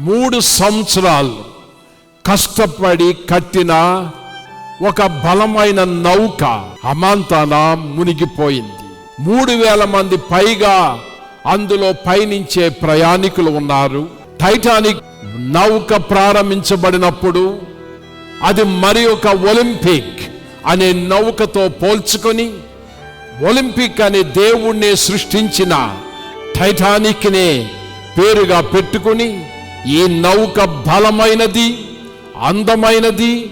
మూడు సంవత్సరాలు కష్టపడి కట్టిన ఒక బలమైన నౌక అమాంతాన మునిగిపోయింది. మూడు వేల మంది పైగా అందులో పయనించే ప్రయాణికులు ఉన్నారు. టైటానిక్ నౌక ప్రారంభించబడినప్పుడు అది మరి ఒక ఒలింపిక్ అనే నౌకతో పోల్చుకొని ఒలింపిక్ అనే దేవుణ్ణి సృష్టించిన టైటానిక్నే పేరుగా పెట్టుకుని ఈ నౌక బలమైనది అందమైనది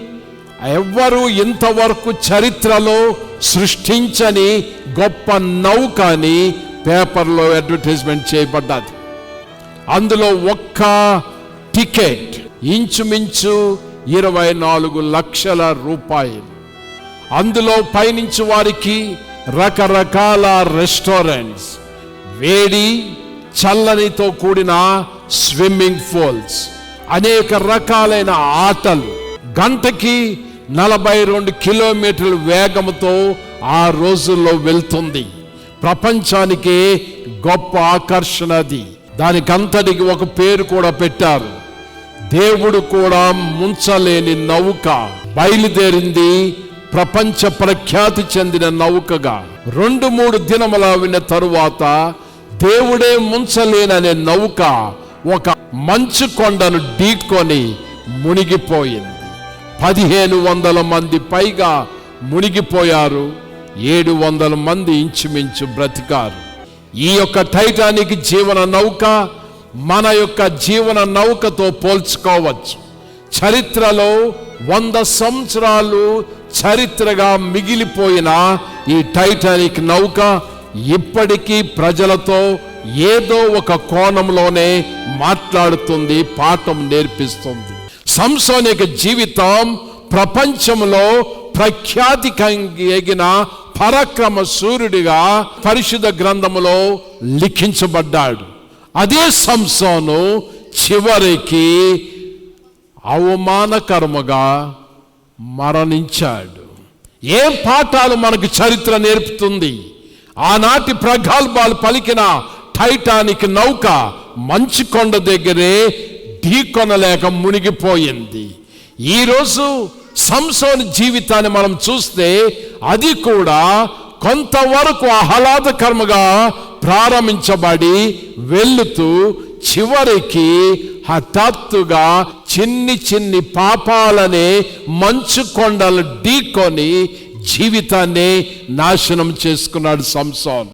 ఎవ్వరూ ఇంతవరకు చరిత్రలో సృష్టించని గొప్ప నౌక అని పేపర్లో అడ్వర్టైజ్మెంట్ చేయబడ్డది. అందులో ఒక్క టికెట్ ఇంచుమించు ఇరవై నాలుగు లక్షల రూపాయలు. అందులో పయనించు వారికి రకరకాల రెస్టారెంట్స్ వేడి చల్లనితో కూడిన స్విమ్మింగ్ పూల్స్ అనేక రకాలైన ఆటలు. గంటకి నలభై రెండు కిలోమీటర్ల వేగంతో ఆ రోజుల్లో వెళ్తుంది. ప్రపంచానికి గొప్ప ఆకర్షణ అది. దానికంతటికి ఒక పేరు కూడా పెట్టారు. దేవుడు కూడా ముంచలేని నౌక. బయలుదేరింది ప్రపంచ ప్రఖ్యాతి చెందిన నౌకగా. రెండు మూడు దినముల విన్న తరువాత దేవుడే ముంచలేననే నౌక. ఒక మంచు కొండను ఢీకొని మునిగిపోయింది. పదిహేను వందల మంది పైగా మునిగిపోయారు. ఏడు వందల మంది ఇంచుమించు బ్రతికారు. ఈ యొక్క టైటానిక్ జీవన నౌక మన యొక్క జీవన నౌకతో పోల్చుకోవచ్చు. చరిత్రలో వంద సంవత్సరాలు చరిత్రగా మిగిలిపోయిన ఈ టైటానిక్ నౌక ఇప్పటికీ ప్రజలతో ఏదో ఒక కోణంలోనే మాట్లాడుతుంది పాఠం నేర్పిస్తుంది. సంసోన్ యొక్క జీవితం ప్రపంచంలో ప్రఖ్యాతి ఎగిన పరాక్రమ సూర్యుడిగా పరిశుద్ధ గ్రంథములో లిఖించబడ్డాడు. అదే సంసోను చివరికి అవమానకరముగా మరణించాడు. ఏం పాఠాలు మనకు చరిత్ర నేర్పుతుంది? ఆనాటి ప్రగల్భాలు పలికిన టైటానిక్ నౌక మంచు కొండ దగ్గరే ఢీకొనలేక మునిగిపోయింది. ఈరోజు సంసోని జీవితాన్ని మనం చూస్తే అది కూడా కొంతవరకు ఆహ్లాదకరముగా ప్రారంభించబడి వెళుతూ చివరికి హఠాత్తుగా చిన్ని చిన్ని పాపాలనే మంచు కొండలు ఢీకొని జీవితాన్ని నాశనం చేసుకున్నాడు సంసోన్.